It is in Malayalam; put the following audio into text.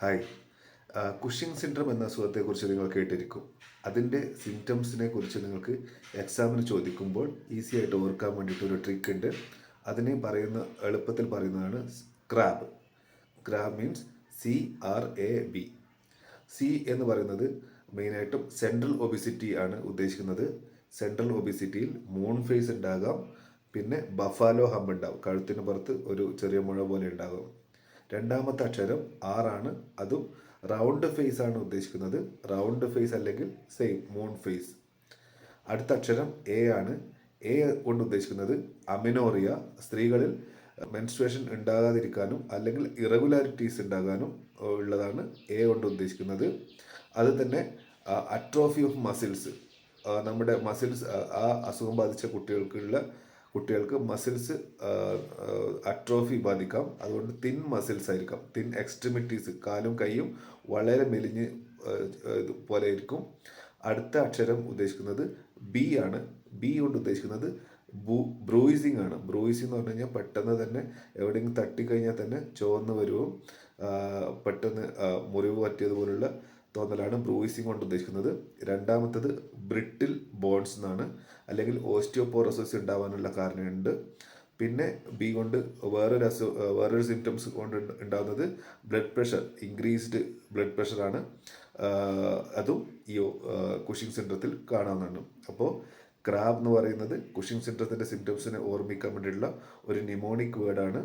ഹായ് കുഷിങ് സിൻഡ്രം എന്ന അസുഖത്തെക്കുറിച്ച് നിങ്ങൾ കേട്ടിരിക്കും. അതിന്റെ സിംറ്റംസിനെ കുറിച്ച് നിങ്ങൾക്ക് എക്സാമിന് ചോദിക്കുമ്പോൾ ഈസി ആയിട്ട് ഓർക്കാൻ വേണ്ടിയിട്ട് ഒരു ട്രിക്ക് ഉണ്ട്. അതിനെ പറയുന്ന എളുപ്പത്തിൽ പറയുന്നതാണ് crab crab means C R A B C എന്ന് പറയുന്നത് മെയിനായിട്ടും സെൻട്രൽ ഒബിസിറ്റി ആണ് ഉദ്ദേശിക്കുന്നത്. സെൻട്രൽ ഒബിസിറ്റിയിൽ മൂൺ ഫേസ് ഉണ്ടാകാം. പിന്നെ ബഫാലോ ഹമ്പ് ഉണ്ടാവും. കഴുത്തിന് പുറത്ത് ഒരു ചെറിയ മുഴ പോലെ ഉണ്ടാകും. രണ്ടാമത്തെ അക്ഷരം ആറാണ് അതും റൗണ്ട് ഫേസ് ആണ് ഉദ്ദേശിക്കുന്നത്. റൗണ്ട് ഫേസ് അല്ലെങ്കിൽ സെയിം മൂൺ ഫേസ് അടുത്ത അക്ഷരം എ ആണ്. എ കൊണ്ട് ഉദ്ദേശിക്കുന്നത് അമിനോറിയ സ്ത്രീകളിൽ മെൻസ്ട്രേഷൻ ഉണ്ടാകാതിരിക്കാനും അല്ലെങ്കിൽ ഇറഗുലാരിറ്റീസ് ഉണ്ടാകാനും ഉള്ളതാണ് എ കൊണ്ട് ഉദ്ദേശിക്കുന്നത്. അത് തന്നെ അട്രോഫി ഓഫ് മസിൽസ് നമ്മുടെ മസിൽസ് ആ അസുഖം ബാധിച്ച കുട്ടികൾക്കുള്ള കുട്ടികൾക്ക് മസിൽസ് അട്രോഫി ബാധിക്കാം. അതുകൊണ്ട് തിൻ മസിൽസ് ആയിരിക്കാം. തിൻ എക്സ്ട്രിമിറ്റീസ് കാലും കൈയും വളരെ മെലിഞ്ഞ് പോലെ ഇരിക്കും അടുത്ത അക്ഷരം ഉദ്ദേശിക്കുന്നത് ബി ആണ്. ബി കൊണ്ട് ഉദ്ദേശിക്കുന്നത് ബ്രൂയിസിങ് ആണ്. ബ്രൂയിസിങ് എന്ന് പറഞ്ഞു കഴിഞ്ഞാൽ പെട്ടെന്ന് തന്നെ എവിടെയെങ്കിലും തട്ടിക്കഴിഞ്ഞാൽ തന്നെ ചുവന്ന് വരുവും പെട്ടെന്ന് മുറിവ് പറ്റിയതുപോലുള്ള തോന്നലാണ് ബ്രൂയിസിങ് കൊണ്ട് ഉദ്ദേശിക്കുന്നത്. രണ്ടാമത്തത് ബ്രിട്ടിൽ ബോൺസ് എന്നാണ്. അല്ലെങ്കിൽ ഓസ്റ്റിയോപോറോസിസ് ഉണ്ടാവാനുള്ള കാരണമുണ്ട്. പിന്നെ ബി കൊണ്ട് വേറൊരു അസു വേറൊരു സിംറ്റംസ് കൊണ്ട് ഉണ്ടാകുന്നത് ബ്ലഡ് പ്രഷർ ഇൻക്രീസ്ഡ് ബ്ലഡ് പ്രഷറാണ് അതും ഈ കുഷിങ് സിൻഡ്രത്തിൽ കാണാവുന്നതാണ്. അപ്പോൾ ക്രാബ് എന്ന് പറയുന്നത് കുഷിങ് സിൻഡ്രത്തിന്റെ സിംറ്റംസിനെ ഓർമ്മിക്കാൻ വേണ്ടിയിട്ടുള്ള ഒരു നിമോണിക് വേർഡാണ്